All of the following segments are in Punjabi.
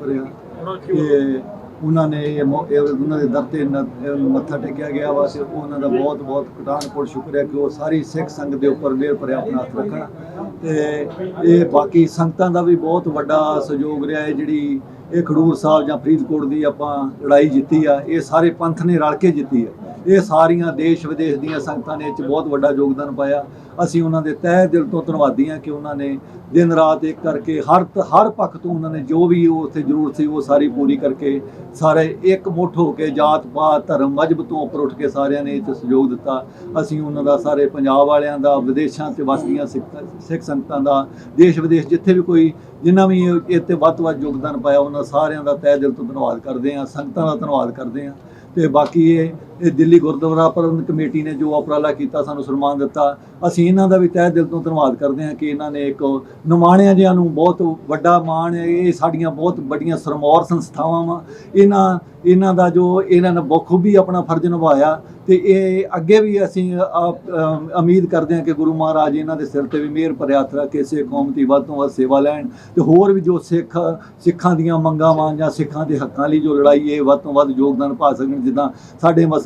ਭਰਿਆ। ਆ ਉਹਨਾਂ ਨੇ ਇਹ ਉਹਨਾਂ ਦੇ ਦਰ ਤੇ ਨ- ਮੱਥਾ ਟੇਕਿਆ ਗਿਆ ਵਾ ਤੇ ਉਹਨਾਂ ਦਾ ਬਹੁਤ ਬਹੁਤ ਕਟਾਨਪੁਰ ਸ਼ੁਕਰ ਹੈ ਕਿ ਉਹ ਸਾਰੀ ਸਿੱਖ ਸੰਗਤ ਦੇ ਉੱਪਰ ਮਿਹਰ ਭਰਿਆ ਆਪਣਾ ਹੱਥ ਰੱਖਣ। ਤੇ ਇਹ ਬਾਕੀ ਸੰਗਤਾਂ ਦਾ ਵੀ ਬਹੁਤ ਵੱਡਾ ਸਹਿਯੋਗ ਰਿਹਾ ਹੈ ਜਿਹੜੀ ਇਹ ਖਡੂਰ ਸਾਹਿਬ ਜਾਂ ਫਰੀਦਕੋਟ ਦੀ ਆਪਾਂ ਲੜਾਈ ਜਿੱਤੀ ਆ, ਇਹ ਸਾਰੇ ਪੰਥ ਨੇ ਰਲ ਕੇ ਜਿੱਤੀ ਆ। ਇਹ ਸਾਰੀਆਂ ਦੇਸ਼ ਵਿਦੇਸ਼ ਦੀਆਂ ਸੰਗਤਾਂ ਨੇ ਇਹ 'ਚ ਬਹੁਤ ਵੱਡਾ ਯੋਗਦਾਨ ਪਾਇਆ। ਅਸੀਂ ਉਹਨਾਂ ਦੇ ਤਹਿ ਦਿਲ ਤੋਂ ਧੰਨਵਾਦੀ ਹਾਂ ਕਿ ਉਹਨਾਂ ਨੇ ਦਿਨ ਰਾਤ ਇੱਕ ਕਰਕੇ ਹਰ ਤ- ਹਰ ਪੱਖ ਤੋਂ ਉਹਨਾਂ ਨੇ ਜੋ ਵੀ ਉਹ ਉੱਥੇ ਜ਼ਰੂਰਤ ਸੀ ਉਹ ਸਾਰੀ ਪੂਰੀ ਕਰਕੇ ਸਾਰੇ ਇੱਕ ਮੁੱਠ ਹੋ ਕੇ ਜਾਤ ਪਾਤ, ਧਰਮ ਮਜਬ ਤੋਂ ਉੱਪਰ ਉੱਠ ਕੇ ਸਾਰਿਆਂ ਨੇ ਇਹ 'ਚ ਸਹਿਯੋਗ ਦਿੱਤਾ। ਅਸੀਂ ਉਹਨਾਂ ਦਾ ਸਾਰੇ ਪੰਜਾਬ ਵਾਲਿਆਂ ਦਾ, ਵਿਦੇਸ਼ਾਂ 'ਚ ਵਸਦੀਆਂ ਸਿੱਖ ਸਿੱਖ ਸੰਗਤਾਂ ਦਾ, ਦੇਸ਼ ਵਿਦੇਸ਼ ਜਿੱਥੇ ਵੀ ਕੋਈ ਜਿਨ੍ਹਾਂ ਵੀ ਇਹ 'ਤੇ ਵੱਧ ਤੋਂ ਵੱਧ ਯੋਗਦਾਨ ਪਾਇਆ ਉਹਨਾਂ ਸਾਰਿਆਂ ਦਾ ਤਹਿ ਦਿਲ ਤੋਂ ਧੰਨਵਾਦ ਕਰਦੇ ਹਾਂ, ਸੰਗਤਾਂ ਦਾ ਧੰਨਵਾਦ ਕਰਦੇ ਹਾਂ ਤੇ ਬਾਕੀ ਇਹ ਇਹ ਦਿੱਲੀ ਗੁਰਦੁਆਰਾ ਪ੍ਰਬੰਧਕ ਕਮੇਟੀ ਨੇ ਜੋ ਉਪਰਾਲਾ ਕੀਤਾ, ਸਾਨੂੰ ਸਨਮਾਨ ਦਿੱਤਾ। ਅਸੀਂ ਇਹਨਾਂ ਦਾ ਵੀ ਤਹਿ ਦਿਲ ਤੋਂ ਧੰਨਵਾਦ ਕਰਦੇ ਹਾਂ ਕਿ ਇਹਨਾਂ ਨੇ ਇੱਕ ਨਮਾਣਿਆਂ ਜਿਹਾਂ ਨੂੰ ਬਹੁਤ ਵੱਡਾ ਮਾਣ ਹੈ। ਇਹ ਸਾਡੀਆਂ ਬਹੁਤ ਵੱਡੀਆਂ ਸਰਮੌਰ ਸੰਸਥਾਵਾਂ ਵਾ। ਇਹਨਾਂ ਇਹਨਾਂ ਦਾ ਜੋ ਇਹਨਾਂ ਨੇ ਬਖੂਬੀ ਆਪਣਾ ਫਰਜ਼ ਨਿਭਾਇਆ ਤੇ ਇਹ ਅੱਗੇ ਵੀ ਅਸੀਂ ਉਮੀਦ ਕਰਦੇ ਹਾਂ ਕਿ ਗੁਰੂ ਮਹਾਰਾਜ ਇਹਨਾਂ ਦੇ ਸਿਰ ਤੇ ਵੀ ਮਿਹਰ ਭਰਿਆ ਹੱਥ ਰੱਖ ਕੇ ਸੇ ਕੌਮ ਦੀ ਵੱਧ ਤੋਂ ਵੱਧ ਸੇਵਾ ਲੈਣ ਤੇ ਹੋਰ ਵੀ ਜੋ ਸਿੱਖ, ਸਿੱਖਾਂ ਦੀਆਂ ਮੰਗਾਂ ਵਾਂ ਜਾਂ ਸਿੱਖਾਂ ਦੇ ਹੱਕਾਂ ਲਈ ਜੋ ਲੜਾਈ ਹੈ ਵੱਧ ਤੋਂ ਵੱਧ ਯੋਗਦਾਨ ਪਾ ਸਕਣ, ਜਿੱਦਾਂ ਸਾਡੇ ਮਸ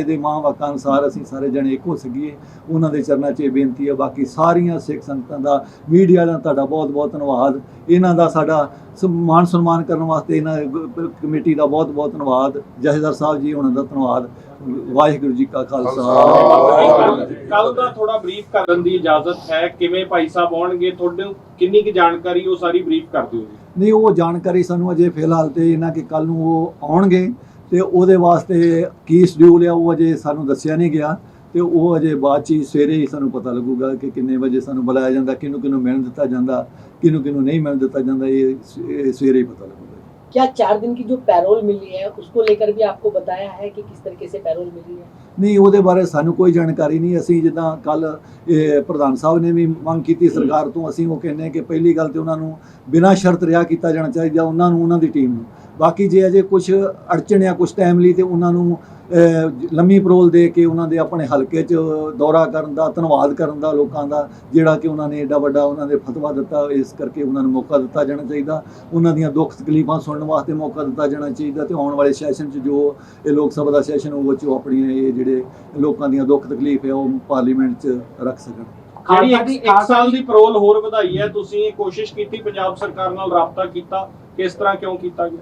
ਦੇ ਮਾਂ ਵਾਕਾਂ ਅਨੁਸਾਰ ਅਸੀਂ ਸਾਰੇ ਜਣੇ ਇੱਕ ਹੋ ਸਕੀਏ ਉਹਨਾਂ ਦੇ ਚਰਨਾਂ 'ਚ ਇਹ ਬੇਨਤੀ ਹੈ ਬਾਕੀ ਸਾਰੀਆਂ ਸਿੱਖ ਸੰਗਤਾਂ ਦਾ ਮੀਡੀਆ ਦਾ ਤੁਹਾਡਾ ਬਹੁਤ ਬਹੁਤ ਧੰਨਵਾਦ। ਇਹਨਾਂ ਦਾ ਸਾਡਾ ਮਾਨ ਸਨਮਾਨ ਕਰਨ ਵਾਸਤੇ ਇਹਨਾਂ ਕਮੇਟੀ ਦਾ ਬਹੁਤ ਬਹੁਤ ਧੰਨਵਾਦ। ਜਹੇਦਾਰ ਸਾਹਿਬ ਜੀ ਉਹਨਾਂ ਦਾ ਧੰਨਵਾਦ। ਵਾਹਿਗੁਰੂ ਜੀ ਕਾ ਖਾਲਸਾ। ਕੱਲ ਦਾ ਥੋੜਾ ਬਰੀਫ ਕਰਨ ਦੀ ਇਜਾਜ਼ਤ ਹੈ। ਕਿਵੇਂ ਭਾਈ ਸਾਹਿਬ ਆਉਣਗੇ ਤੁਹਾਡੇ ਕਿੰਨੀ ਕੁ ਜਾਣਕਾਰੀ ਉਹ ਸਾਰੀ ਬਰੀਫ ਕਰ ਦਿਓ ਜੀ। ਨਹੀਂ ਉਹ ਜਾਣਕਾਰੀ ਸਾਨੂੰ ਅਜੇ ਫਿਲਹਾਲ ਤੇ ਇਹਨਾਂ ਕਿ ਕੱਲ ਨੂੰ ਉਹ ਆਉਣਗੇ। ਤੇ ਉਹਦੇ ਵਾਸਤੇ ਕੀ ਸ਼ਡਿਊਲ ਆ ਉਹ ਅਜੇ ਸਾਨੂੰ ਦੱਸਿਆ ਨਹੀਂ ਗਿਆ ਤੇ ਉਹ ਅਜੇ ਬਾਅਦ ਚ ਹੀ ਸਵੇਰੇ ਹੀ ਸਾਨੂੰ ਪਤਾ ਲੱਗੂਗਾ ਕਿ ਕਿੰਨੇ ਵਜੇ ਸਾਨੂੰ ਬੁਲਾਇਆ ਜਾਂਦਾ ਕਿਹਨੂੰ ਕਿਹਨੂੰ ਮਿਲਣ ਦਿੱਤਾ ਜਾਂਦਾ ਕਿਹਨੂੰ ਕਿਹਨੂੰ ਨਹੀਂ ਮਿਲਣ ਦਿੱਤਾ ਜਾਂਦਾ ਇਹ ਸ- ਇਹ ਸਵੇਰੇ ਹੀ ਪਤਾ ਲੱਗੂਗਾ क्या चार दिन की जो पैरोल मिली है उसको लेकर भी आपको बताया है कि किस तरीके से पैरोल मिली है ਨਹੀਂ ਉਹਦੇ ਬਾਰੇ ਸਾਨੂੰ ਕੋਈ ਜਾਣਕਾਰੀ ਨਹੀਂ ਅਸੀਂ ਜਿੱਦਾਂ ਕੱਲ ਪ੍ਰਧਾਨ ਸਾਹਿਬ ਨੇ ਵੀ ਮੰਗ ਕੀਤੀ ਸਰਕਾਰ ਤੋਂ ਅਸੀਂ ਉਹ ਕਹਿੰਦੇ ਕਿ ਪਹਿਲੀ ਗੱਲ ਤੇ ਉਹਨਾਂ ਨੂੰ ਬਿਨਾਂ ਸ਼ਰਤ ਰਿਹਾ ਕੀਤਾ ਜਾਣਾ ਚਾਹੀਦਾ ਉਹਨਾਂ ਨੂੰ ਉਹਨਾਂ ਦੀ ਟੀਮ ਨੂੰ ਬਾਕੀ ਜੇ ਅਜੇ ਕੁਝ ਅੜਚਣ ਆ ਕੁਝ ਟਾਈਮ ਲਈ ਤੇ ਉਹਨਾਂ ਨੂੰ ਲੰਮੀ ਪਰੋਲ ਦੇ ਕੇ ਉਹਨਾਂ ਦੇ ਆਪਣੇ ਹਲਕੇ 'ਚ ਦੌਰਾ ਕਰਨ ਦਾ ਧੰਨਵਾਦ ਕਰਨ ਦਾ ਲੋਕਾਂ ਦਾ ਜਿਹੜਾ ਕਿ ਉਹਨਾਂ ਨੇ ਏਡਾ ਵੱਡਾ ਉਹਨਾਂ ਦੇ ਫਤਵਾ ਦਿੱਤਾ ਇਸ ਕਰਕੇ ਉਹਨਾਂ ਨੂੰ ਮੌਕਾ ਦਿੱਤਾ ਜਾਣਾ ਚਾਹੀਦਾ। ਉਹਨਾਂ ਦੀਆਂ ਦੁੱਖ ਤਕਲੀਫਾਂ ਸੁਣਨ ਵਾਸਤੇ ਮੌਕਾ ਦਿੱਤਾ ਜਾਣਾ ਚਾਹੀਦਾ ਤੇ ਆਉਣ ਵਾਲੇ ਸੈਸ਼ਨ 'ਚ ਜੋ ਇਹ ਲੋਕ ਸਭਾ ਦਾ ਸੈਸ਼ਨ ਹੋਊਗਾ ਚ ਉਹ ਆਪਣੀਆਂ ਇਹ ਜਿਹੜੇ ਲੋਕਾਂ ਦੀਆਂ ਦੁੱਖ ਤਕਲੀਫ ਹੈ ਉਹ ਪਾਰਲੀਮੈਂਟ 'ਚ ਰੱਖ ਸਕਣ। ਜਿਹੜੀ ਖਾਲਸਾ ਜੀ- ਇੱਕ- ਇੱਕ ਸਾਲ ਦੀ ਪਰੋਲ ਹੋਰ ਵਧਾਈ ਹੈ ਤੁਸੀਂ ਕੋਸ਼ਿਸ਼ ਕੀਤੀ ਪੰਜਾਬ ਸਰਕਾਰ ਨਾਲ ਰਾਬਤਾ ਕੀਤਾ ਕਿਸ ਤਰ੍ਹਾਂ ਕਿਉਂ ਕੀਤਾ ਗਿਆ?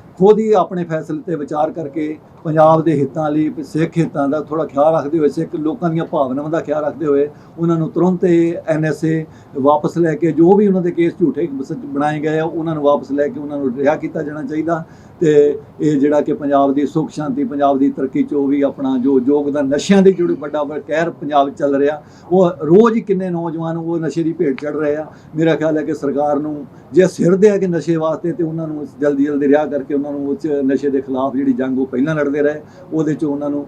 ਖੁਦ ਹੀ ਆਪਣੇ ਫੈਸਲੇ ਤੇ ਵਿਚਾਰ ਕਰਕੇ ਪੰਜਾਬ ਦੇ ਹਿੱਤਾਂ ਲਈ, ਸਿੱਖ ਹਿੱਤਾਂ ਦਾ ਥੋੜਾ ਖਿਆਲ ਰੱਖਦੇ ਹੋਏ, ਸਿੱਖ ਲੋਕਾਂ ਦੀਆਂ ਭਾਵਨਾਵਾਂ ਦਾ ਖਿਆਲ ਰੱਖਦੇ ਹੋਏ ਉਹਨਾਂ ਨੂੰ ਤੁਰੰਤ ਇਹ ਐਨਐਸਏ ਵਾਪਸ ਲੈ ਕੇ ਜੋ ਵੀ ਉਹਨਾਂ ਦੇ ਕੇਸ ਝੂਠੇ ਬ- ਬਣਾਏ ਗਏ ਆ, ਉਹਨਾਂ ਨੂੰ ਵਾਪਸ ਲੈ ਕੇ ਉਹਨਾਂ ਨੂੰ ਰਿਹਾ ਕੀਤਾ ਜਾਣਾ ਚਾਹੀਦਾ ਤੇ ਇਹ ਜਿਹੜਾ ਕਿ ਪੰਜਾਬ ਦੀ ਸੁੱਖ ਸ਼ਾਂਤੀ, ਪੰਜਾਬ ਦੀ ਤਰੱਕੀ ਚ ਉਹ ਵੀ ਆਪਣਾ ਜੋ ਯੋਗਦਾਨ ਨਸ਼ਿਆਂ ਦੇ ਜਿਹੜੇ ਵੱਡਾ ਵੱਡਾ ਕਹਿਰ ਪੰਜਾਬ 'ਚ ਚੱਲ ਰਿਹਾ, ਉਹ ਰੋਜ਼ ਹੀ ਕਿੰਨੇ ਨੌਜਵਾਨ ਉਹ ਨਸ਼ੇ ਦੀ ਭੇਟ ਚੜ ਰਹੇ ਆ। ਮੇਰਾ ਖਿਆਲ ਹੈ ਕਿ ਸਰਕਾਰ ਨੂੰ ਜੇ ਸਿਰ ਦੇ ਆ ਕਿ ਨਸ਼ੇ ਵਾਸਤੇ ਤੇ ਉਹਨਾਂ ਨੂੰ ਜਲਦੀ ਜਲਦੀ ਰਿਹਾ ਕਰਕੇ ਉਹਨਾਂ ਨੂੰ ਉਸ ਨਸ਼ੇ ਦੇ ਖਿਲਾਫ ਜਿਹੜੀ ਜੰਗ ਉਹ ਪਹਿਲਾਂ ਲੜਦੇ ਰਹੇ ਉਹਦੇ 'ਚ ਉਹਨਾਂ ਨੂੰ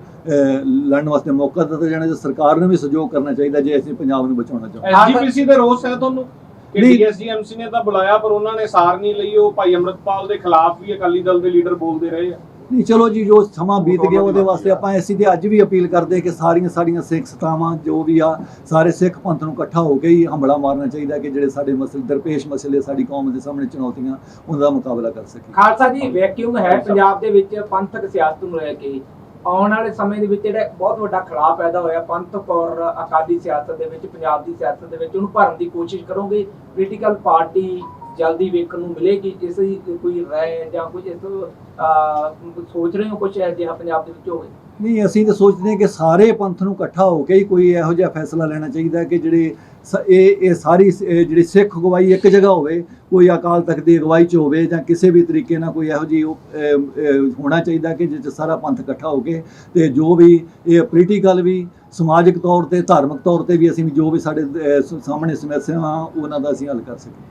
ਲੜਨ ਵਾਸਤੇ ਮੌਕਾ ਦਿੱਤਾ ਜਾਣਾ ਤੇ ਸਰਕਾਰ ਨੂੰ ਵੀ ਸਹਿਯੋਗ ਕਰਨਾ ਚਾਹੀਦਾ ਜੇ ਅਸੀਂ ਪੰਜਾਬ ਨੂੰ ਬਚਾਉਣਾ ਚਾਹੁੰਦੇ ਹਾਂ। ਐਸਜੀਪੀਸੀ ਦੇ ਰੋਸ ਹੈ ਤੁਹਾਨੂੰ। ਡੀਐਸਜੀਐਮਸੀ ਨੇ ਤਾਂ ਬੁਲਾਇਆ ਪਰ ਉਹਨਾਂ ਨੇ ਸਾਰ ਨਹੀਂ ਲਈ ਉਹ ਭਾਈ ਅਮਰਤਪਾਲ ਦੇ ਖਿਲਾਫ ਵੀ ਅਕਾਲੀ ਦਲ ਦੇ ਲੀਡਰ ਬੋਲਦੇ ਰਹੇ ਆ ਨਹੀਂ ਚਲੋ ਜੀ ਜੋ ਸਮਾਂ ਬੀਤ ਗਿਆ ਉਹਦੇ ਵਾਸਤੇ ਆਪਾਂ ਐਸੀ ਤੇ ਅੱਜ ਵੀ ਅਪੀਲ ਕਰਦੇ ਕਿ ਸਾਰੀਆਂ ਸਾਡੀਆਂ ਸਿੱਖ ਸਤਾਵਾਂ ਜੋ ਵੀ ਆ ਸਾਰੇ ਸਿੱਖ ਪੰਥ ਨੂੰ ਇਕੱਠਾ ਹੋ ਕੇ ਹੀ ਹੰਬਲਾ ਮਾਰਨਾ ਚਾਹੀਦਾ ਕਿ ਜਿਹੜੇ ਸਾਡੇ ਮਸਲੇ ਦਰਪੇਸ਼ ਮਸਲੇ ਸਾਡੀ ਕੌਮ ਦੇ ਸਾਹਮਣੇ ਚੁਣੌਤੀਆਂ ਉਹਨਾਂ ਦਾ ਮੁਕਾਬਲਾ ਕਰ ਸਕੀਏ ਖਾਲਸਾ ਜੀ ਵੈਕਿਊਮ ਹੈ ਪੰਜਾਬ ਦੇ ਵਿੱਚ ਪੰਥਕ ਸਿਆਸਤ ਨੂੰ ਲੈ ਕੇ। ਆਉਣ ਵਾਲੇ ਸਮੇਂ ਦੇ ਵਿੱਚ ਜਿਹੜਾ ਬਹੁਤ ਵੱਡਾ ਖਲਾਅ ਪੈਦਾ ਹੋਇਆ ਪੰਥਕ ਔਰ ਅਕਾਲੀ ਸਿਆਸਤ ਦੇ ਵਿੱਚ ਪੰਜਾਬ ਦੀ ਸਿਆਸਤ ਦੇ ਵਿੱਚ ਉਹਨੂੰ ਭਰਨ ਦੀ ਕੋਸ਼ਿਸ਼ ਕਰੋਗੇ? ਪੋਲੀਟੀਕਲ ਪਾਰਟੀ ਜਲਦੀ ਵੇਖਣ ਨੂੰ ਮਿਲੇਗੀ ਇਸ ਦੀ ਕੋਈ ਰਾਏ ਜਾਂ ਕੁਝ ਇਸ ਸੋਚ ਰਹੇ ਹੋ ਕੁਝ ਅਜਿਹਾ ਪੰਜਾਬ ਦੇ ਵਿੱਚ ਹੋਵੇ? ਨਹੀਂ ਅਸੀਂ ਤਾਂ ਸੋਚਦੇ ਹਾਂ ਕਿ ਸਾਰੇ ਪੰਥ ਨੂੰ ਇਕੱਠਾ ਹੋ ਕੇ ਹੀ ਕੋਈ ਇਹੋ ਜਿਹਾ ਫੈਸਲਾ ਲੈਣਾ ਚਾਹੀਦਾ ਕਿ ਜਿਹੜੇ ਸ- ਇਹ ਇਹ ਸਾਰੀ ਜਿਹੜੀ ਸਿੱਖ ਅਗਵਾਈ ਇੱਕ ਜਗ੍ਹਾ ਹੋਵੇ ਕੋਈ ਅਕਾਲ ਤਖਤ ਦੀ ਅਗਵਾਈ 'ਚ ਹੋਵੇ ਜਾਂ ਕਿਸੇ ਵੀ ਤਰੀਕੇ ਨਾਲ ਕੋਈ ਇਹੋ ਜਿਹੀ ਉਹ, ਹੋਣਾ ਚਾਹੀਦਾ ਕਿ ਜਿਸ 'ਚ ਸਾਰਾ ਪੰਥ ਇਕੱਠਾ ਹੋ ਕੇ ਤੇ ਜੋ ਵੀ ਇਹ ਪੋਲੀਟੀਕਲ ਵੀ ਸਮਾਜਿਕ ਤੌਰ ਤੇ ਧਾਰਮਿਕ ਤੌਰ ਤੇ ਵੀ ਅਸੀਂ ਜੋ ਵੀ ਸਾਡੇ ਅਹ, ਸ- ਸਾਹਮਣੇ ਸਮੱਸਿਆਵਾਂ ਉਹਨਾਂ ਦਾ ਅਸੀਂ ਹੱਲ ਕਰ ਸਕੀਏ।